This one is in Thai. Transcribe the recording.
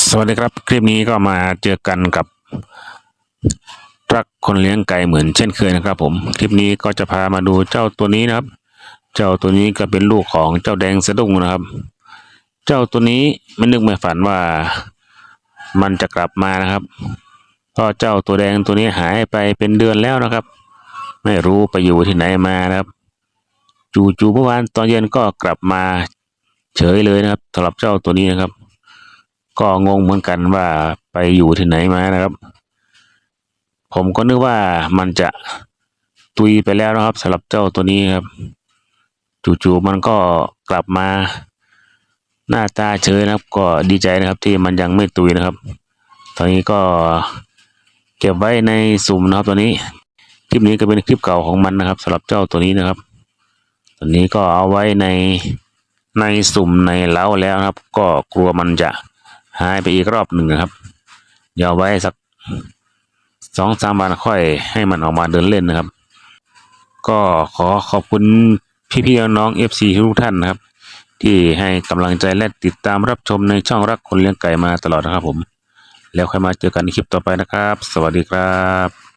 สวัสดีครับ คลิปนี้ก็มาเจอกันกับรักคนเลี้ยงไก่เหมือนเช่นเคยนะครับ ผม คลิปนี้ก็จะพามาดูเจ้าตัวนี้นะครับ เจ้าตัวนี้ก็เป็นลูกของเจ้าแดงสะดุ้งนะครับ เจ้าตัวนี้ไม่นึกไม่ฝันว่ามันจะกลับมานะครับก็เจ้าตัวแดงตัวนี้หายไปเป็นเดือนแล้วนะครับ ไม่รู้ไปอยู่ที่ไหนมานะครับ จู่ๆเมื่อวานตอนเย็นก็กลับมาเฉยเลยนะครับสำหรับเจ้าตัวนี้นะครับ ก็งงเหมือนกันว่าไปอยู่ที่ไหนมานะครับ ผมก็นึกว่ามันจะตุยไปแล้วนะครับสำหรับเจ้าตัวนี้ครับ จู่ๆมันก็กลับมาหน้าตาเฉยนะครับ ก็ดีใจนะครับที่มันยังไม่ตุยนะครับ ตอนนี้ก็เก็บไว้ในสุ่มนะครับตัวนี้คลิปนี้ก็เป็นคลิปเก่าของมันนะครับสำหรับเจ้าตัวนี้นะครับ ตัวนี้ก็เอาไว้ในในสุ่มในเล้าแล้วครับ ก็กลัวมันจะ หายไปอีกรอบหนึ่งนะครับ เดี๋ยวเอาไว้สักสองสามวันค่อยให้มันออกมาเดินเล่นนะครับ ก็ขอขอบคุณพี่ๆน้องๆ FC ทุกท่านนะครับ ที่ให้กำลังใจและติดตามรับชมในช่องรักคนเลี้ยงไก่มาตลอดนะครับผม แล้วค่อยมาเจอกันในคลิปต่อไปนะครับ สวัสดีครับ